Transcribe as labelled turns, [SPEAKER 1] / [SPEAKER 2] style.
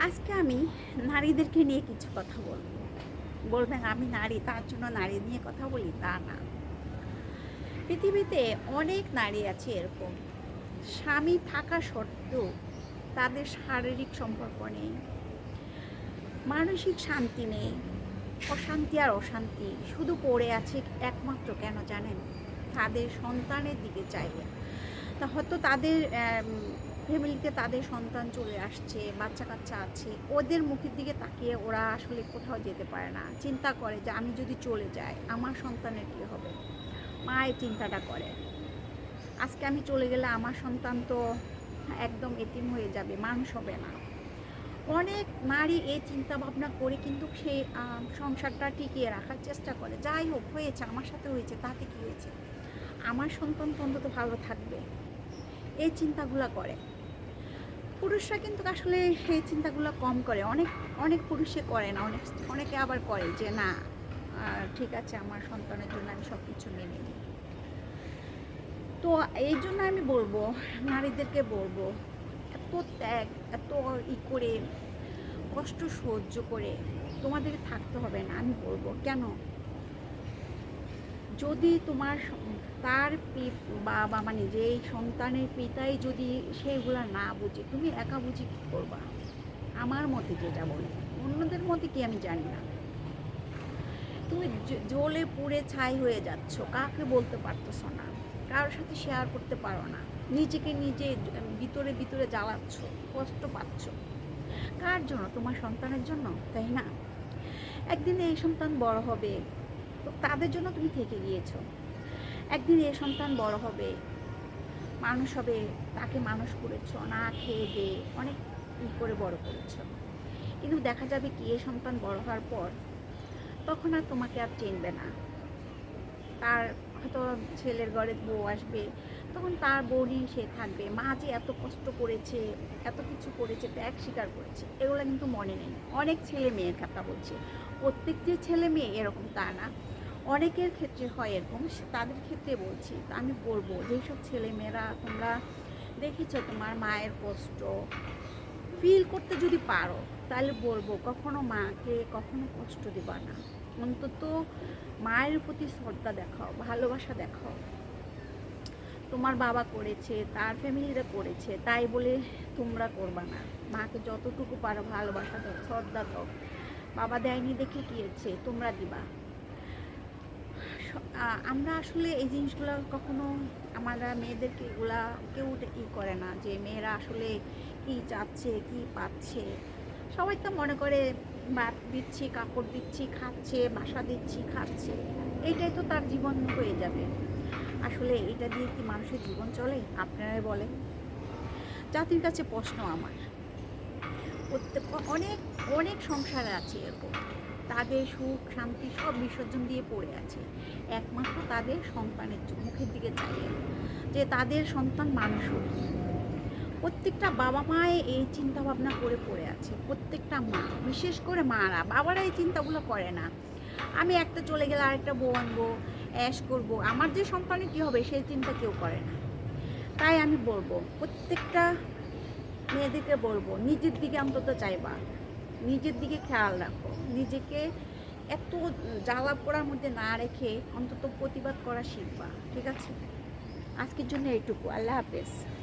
[SPEAKER 1] আজকে আমি নারীদেরকে নিয়ে কিছু কথা বলব। বলবেন, আমি নারী, তার জন্য নারী নিয়ে কথা বলি? তা না। পৃথিবীতে অনেক নারী আছে এরকম। স্বামী থাকা সত্ত্বেও তাদের শারীরিক সম্পর্ক নেই। মানসিক শান্তি নেই। অশান্তি আর অশান্তি শুধু পড়ে আছে একমাত্র কেন জানেন? তাদের সন্তানের দিকে চাইলে। তা হয়তো তাদের ফ্যামিলিতে তাদের সন্তান চলে আসছে বাচ্চা কাচ্চা আছে, ওদের মুখের দিকে তাকিয়ে ওরা আসলে কোথাও যেতে পারে না। চিন্তা করে যে আমি যদি চলে যাই, আমার সন্তানের কী হবে? মা এই চিন্তাটা করে। আজকে আমি চলে গেলে আমার সন্তান তো একদম এতিম হয়ে যাবে, মানুষ হবে না। অনেক নারী এই চিন্তা ভাবনা করে কিন্তু সেই সংসারটা টিকিয়ে রাখার চেষ্টা করে। যাই হোক, হয়েছে, আমার সাথে হয়েছে, তাতে কী হয়েছে? আমার সন্তান তো অন্তত ভালো থাকবে। এই চিন্তাগুলো করে। পুরুষরা কিন্তু আসলে এই চিন্তাগুলো কম করে। অনেক অনেক পুরুষে করে না, অনেক, অনেকে আবার করে যে, না ঠিক আছে, আমার সন্তানের জন্য আমি সব কিছু মেনে নিই। তো এই জন্য আমি বলব, নারীদেরকে বলব, এত ত্যাগ, এত ই করে, কষ্ট সহ্য করে তোমাদের থাকতে হবে না, আমি বলব। কেন? যদি তোমার তার বাবা মানে যে সন্তানের পিতাই যদি সেগুলা না বুঝে, তুমি একা বুঝে কী করবা? আমার মতে যেটা বলে। অন্যদের মতে কি আমি জানি না। তুমি জ- জ্বলে পুড়ে ছাই হয়ে যাচ্ছ কাকে বলতে পারতেছ না। কারোর সাথে শেয়ার করতে পারো না। নিজেকে নিজে ভিতরে ভিতরে জ্বালাচ্ছ, কষ্ট পাচ্ছ। কার জন্য? তোমার সন্তানের জন্য? তাই না? একদিন এই সন্তান বড় হবে। তো তাদের জন্য তুমি থেকে গিয়েছো। একদিন এ সন্তান বড় হবে, মানুষ হবে, তাকে মানুষ করেছ, না খেয়ে দে অনেক ই করে বড় করেছ। কিন্তু দেখা যাবে কি, এ সন্তান বড় হওয়ার পর তখন আর তোমাকে আর চিনবে না। তার হয়তো ছেলের ঘরে বউ আসবে, তখন তার বউ নিয়ে সে থাকবে। মা যে এত কষ্ট করেছে, এত কিছু করেছে, ত্যাগ স্বীকার করেছে, এগুলো কিন্তু মনে নেই। অনেক ছেলে মেয়ের কথা বলছে। প্রত্যেক যে ছেলে মেয়ে এরকম তা না। অনেকের ক্ষেত্রে হয় এরকম তাদের ক্ষেত্রে বলছি, আমি বলব যেসব ছেলে মেয়েরা তোমরা দেখেছ তোমার মায়ের কষ্ট ফিল করতে যদি পারো, তাহলে বলব কখনো মাকে কখনো কষ্ট দিবা না। অন্তত মায়ের প্রতি শ্রদ্ধা দেখাও, ভালোবাসা দেখাও। তোমার বাবা করেছে, তার ফ্যামিলিরা করেছে, তাই বলে তোমরা করবা না। মাকে যতটুকু পারো ভালোবাসা দাও, শ্রদ্ধা দাও। বাবা দেয়নি দেখে হচ্ছে? তোমরা দিবা। আমরা আসলে এই জিনিসগুলো কখনো আমরা মেয়েদেরকে এগুলা কেউ ই করে না যে মেয়েরা আসলে কি চাচ্ছে, কি পাচ্ছে। সবাই তো মনে করে ভাত দিচ্ছি, কাপড় দিচ্ছি, খাচ্ছে, বাসা দিচ্ছি, খাচ্ছে। এইটাই তো তার জীবন হয়ে যাবে। আসলে এটা দিয়ে কি মানুষের জীবন চলে? আপনারাই বলেন। জাতির কাছে প্রশ্ন আমার। অনেক অনেক সংসারে আছে এরকম। তাদের সুখ, শান্তি সব বিসর্জন দিয়ে পড়ে আছে। একমাত্র তাদের সন্তানের মুখের দিকে চাইয়ে। যে তাদের সন্তান মানুষ প্রত্যেকটা বাবা মায়ে এই চিন্তা ভাবনা করে পড়ে আছে। প্রত্যেকটা মা, বিশেষ করে মারা, বাবারা এই চিন্তাগুলো করে না। আমি একটা চলে গেলে আরেকটা বউ আনব, অ্যাশ করব, আমার যে সন্তানের কী হবে সেই চিন্তা কেউ করে না। তাই আমি বলব, প্রত্যেকটা মেয়েদেরকে বলব, নিজের দিকে অন্তত চাইবা। নিজের দিকে খেয়াল রাখো। নিজেকে এত জ্বালা পোড়ার মধ্যে না রেখে অন্তত প্রতিবাদ করা শিখবা, ঠিক আছে? আজকের জন্য এইটুকু। আল্লাহ হাফেজ।